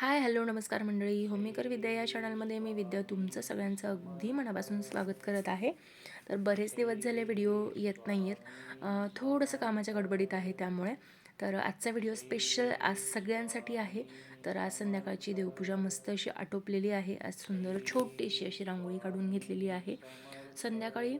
Hi hello नमस्कार मंडळी. होमेकर विद्या या चॅनलमध्ये मी विद्या तुमचं सगळ्यांचं अगदी मनापासून स्वागत करत आहे. तर बरेच दिवस झाले व्हिडिओ येत नाही आहेत थोडंसं कामाच्या गडबडीत आहे त्यामुळे. तर आजचा व्हिडिओ स्पेशल आज सगळ्यांसाठी आहे. तर आज संध्याकाळची देवपूजा मस्त अशी आटोपलेली आहे. आज सुंदर छोटीशी अशी रांगोळी काढून घेतलेली आहे. संध्याकाळी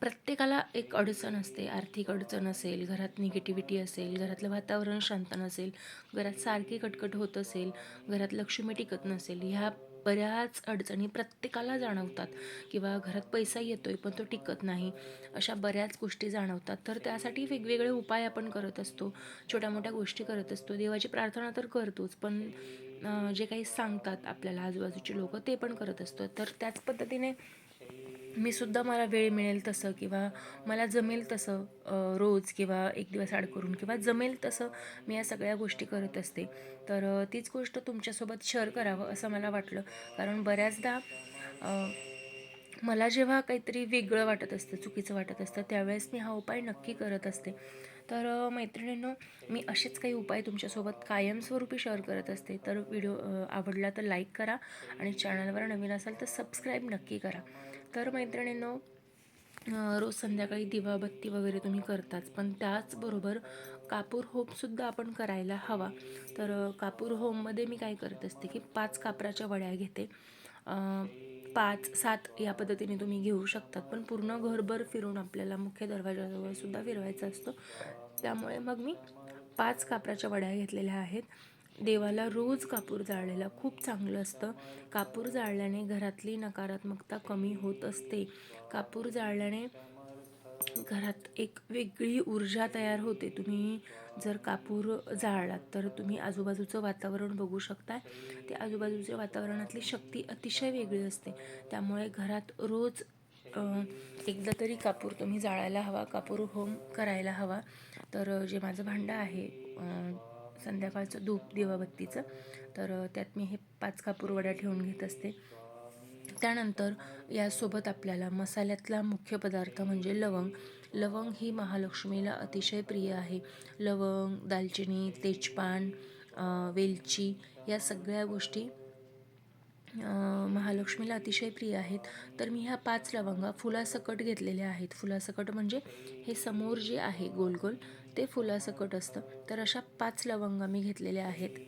प्रत्येकाला एक अडचण असते. आर्थिक अडचण असेल घरात निगेटिव्हिटी असेल घरातलं वातावरण शांत नसेल घरात सारखी कटकट होत असेल घरात लक्ष्मी टिकत नसेल ह्या बऱ्याच अडचणी प्रत्येकाला जाणवतात. किंवा घरात पैसा येतो आहे पण तो टिकत नाही अशा बऱ्याच गोष्टी जाणवतात. तर त्यासाठी वेगवेगळे उपाय आपण करत असतो. छोट्या मोठ्या गोष्टी करत असतो. देवाची प्रार्थना तर करतोच पण जे काही सांगतात आपल्याला आजूबाजूचे लोक ते पण करत असतो तर त्याच पद्धतीने मी सुद्धा मला वेळ मिळेल तसं किंवा मला जमेल तसं रोज किंवा एक दिवस आड करून किंवा जमेल तसं मी या सगळ्या गोष्टी करत असते. तर तीच गोष्ट तुमच्यासोबत शेअर करावं असं मला वाटलं. कारण बऱ्याचदा मला जेव्हा काहीतरी वेगळं वाटत असतं चुकीचं वाटत असतं त्यावेळेस मी हा उपाय नक्की करत असते. तर मैत्रिणींनो मी असेच काही उपाय तुमच्यासोबत कायमस्वरूपी शेअर करत असते. तर व्हिडिओ आवडला तर लाईक करा आणि चॅनलवर नवीन असाल तर सबस्क्राईब नक्की करा. तर मैत्रिणींनो रोज संध्याकाळी दिवाबत्ती वगैरे तुम्ही करताच पण त्याचबरोबर कापूर होमसुद्धा आपण करायला हवा. तर कापूर होममध्ये मी काय करत असते की पाच कापराच्या वड्या घेते. पाच सात या पद्धतीने तुम्ही घेऊ शकतात. पण पूर्ण घरभर फिरून आपल्याला मुख्य दरवाजाजवळ सुद्धा फिरवायचा असतं. त्यामुळे मग मी पाच कापराच्या वड्या घेतलेल्या आहेत. देवाला रोज कापूर जाळलेला खूप चांगलं असतं. कापूर जाळल्याने घरातली नकारात्मकता कमी होत असते. कापूर जाळल्याने घरात एक वेगळी ऊर्जा तयार होते. तुम्ही जर कापूर जाळलात तर तुम्ही आजूबाजूचं वातावरण बघू शकता ते आजूबाजूच्या वातावरणातली शक्ती अतिशय वेगळी असते. त्यामुळे घरात रोज एकदा तरी कापूर तुम्ही जाळायला हवा कापूर होम करायला हवा. तर जे माझं भांडं आहे संध्याकाळचं धूप दिवाबत्तीचं तर त्यात मी हे पाच कापूर वड्या ठेवून घेत असते. त्यानंतर यासोबत आपल्याला मसाल्यातला मुख्य पदार्थ म्हणजे लवंग. लवंग ही महालक्ष्मीला अतिशय प्रिय आहे. लवंग दालचिनी तेजपान वेलची या सगळ्या गोष्टी महालक्ष्मीला अतिशय प्रिय आहेत. तर मी ह्या पाच लवंगा फुलासकट घेतलेल्या आहेत. फुलासकट म्हणजे हे समोर जे आहे गोल गोल ते फुलासकट असतं. तर अशा पाच लवंगा मी घेतलेल्या आहेत.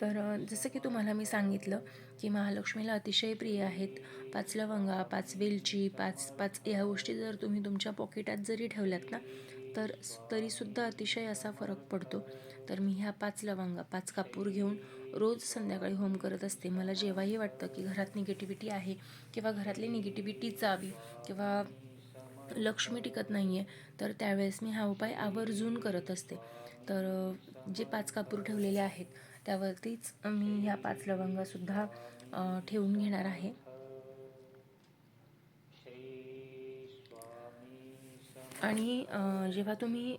तर जसं की तुम्हाला मी सांगितलं की महालक्ष्मीला अतिशय प्रिय आहेत. पाच लवंगा पाच वेलची पाच पाच ह्या गोष्टी जर तुम्ही तुमच्या पॉकेटात जरी ठेवल्यात ना तर तरीसुद्धा अतिशय असा फरक पडतो. तर मी ह्या पाच लवंगा पाच कापूर घेऊन रोज संध्याकाळी होम करत असते. मला जेव्हाही वाटतं की घरात निगेटिव्हिटी आहे किंवा घरातली निगेटिव्हिटी जावी किंवा लक्ष्मी टिकत नाही आहे तर त्यावेळेस मी हा उपाय आवर्जून करत असते. तर जे पाच कापूर ठेवलेले आहेत त्यावरतीच मी ह्या पाच लवंगासुद्धा ठेवून घेणार आहे. आणि जेव्हा तुम्ही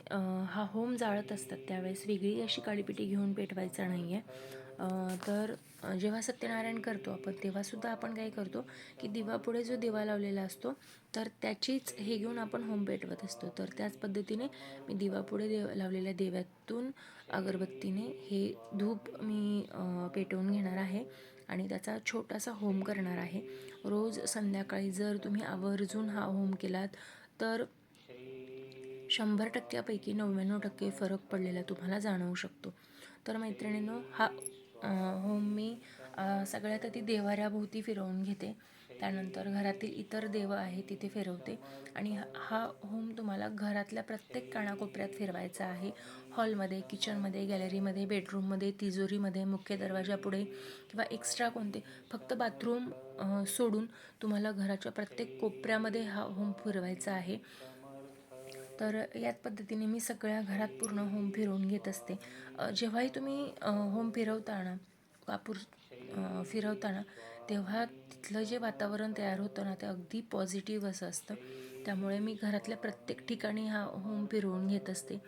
हा होम जाळत असतात त्यावेळेस वेगळी अशी काळीपिटी घेऊन पेटवायचं नाही आहे तर जेव्हा सत्यनारायण करतो आपण तेव्हासुद्धा आपण काय करतो की दिवापुढे जो दिवा लावलेला असतो तर त्याचीच हे घेऊन आपण होम पेटवत असतो. तर त्याच पद्धतीने मी दिवापुढे देव लावलेल्या देव्यातून अगरबत्तीने हे धूप मी पेटवून घेणार आहे आणि त्याचा छोटासा होम करणार आहे. रोज संध्याकाळी जर तुम्ही आवर्जून हा होम केलात तर शंभर टक्क्यापैकी नव्याण्णव टक्के फरक पडलेला तुम्हाला जाणवू शकतो. तर मैत्रिणींनो हा होम मी सगळ्यात आधी देवाऱ्याभोवती फिरवून घेते. त्यानंतर घरातील इतर देव आहे तिथे फिरवते. आणि हा- होम तुम्हाला घरातल्या प्रत्येक कानाकोपऱ्यात फिरवायचा आहे. हॉलमध्ये किचनमध्ये गॅलरीमध्ये बेडरूममध्ये तिजोरीमध्ये मुख्य दरवाजापुढे किंवा एक्स्ट्रा कोणते फक्त बाथरूम सोडून तुम्हाला घराच्या प्रत्येक कोपऱ्यामध्ये हा होम फिरवायचा आहे. तर याच पद्धतीने मी सगळ्या घरात पूर्ण होम फिरवून घेत असते. जेव्हाही तुम्ही होम फिरवताना कापूर फिरवताना तेव्हा तिथलं जे वातावरण तयार होतं ना ते अगदी पॉझिटिव्ह असं असतं. त्यामुळे मी घरातल्या प्रत्येक ठिकाणी हा होम फिरवून घेत असते.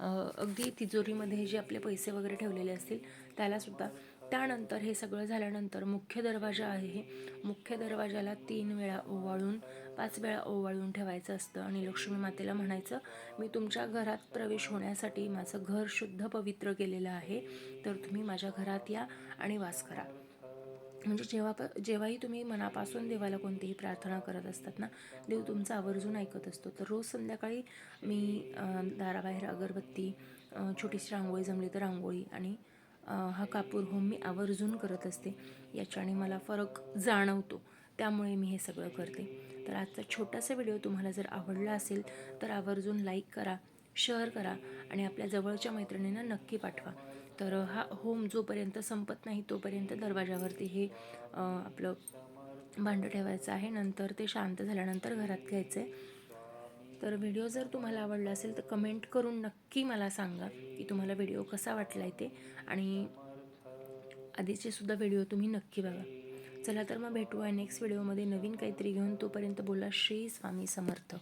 अगदी तिजोरीमध्ये जे आपले पैसे वगैरे ठेवलेले असतील त्यालासुद्धा त्यानंतर हे सगळं झाल्यानंतर मुख्य दरवाजा आहे. मुख्य दरवाजाला तीन वेळा ओवाळून पाच वेळा ओवाळून ठेवायचं असतं आणि लक्ष्मी मातेला म्हणायचं मी तुमच्या घरात प्रवेश होण्यासाठी माझं घर शुद्ध पवित्र केलेलं आहे तर तुम्ही माझ्या घरात या आणि वास करा. म्हणजे जेव्हा प जेव्हाही तुम्ही मनापासून देवाला कोणतीही प्रार्थना करत असतात ना देव तुमचं आवर्जून ऐकत असतो. तर रोज संध्याकाळी मी दाराबाहेर अगरबत्ती छोटीशी रांगोळी जमली तर रांगोळी आणि हा कापूर होम मी आवर्जून करत असते. याच्याने मला फरक जाणवतो. त्यामुळे मी हे सगळं करते. तर आजचा छोटासा व्हिडिओ तुम्हाला जर आवडला असेल तर आवर्जून लाईक करा शेअर करा आणि आपल्या जवळच्या मैत्रिणींना नक्की पाठवा. तर हा होम जोपर्यंत संपत नाही तोपर्यंत दरवाजावरती हे आपलं भांडं ठेवायचं आहे. नंतर ते शांत झाल्यानंतर घरात घ्यायचं आहे तर व्हिडिओ जर तुम्हाला आवडला असेल तर कमेंट करून नक्की मला सांगा की तुम्हाला व्हिडिओ कसा वाटला आहे ते आणि आधीचे सुद्धा व्हिडिओ तुम्ही नक्की बघा. चला तर मग भेटूया नेक्स्ट व्हिडिओमध्ये नवीन काहीतरी घेऊन तोपर्यंत बोला श्री स्वामी समर्थ.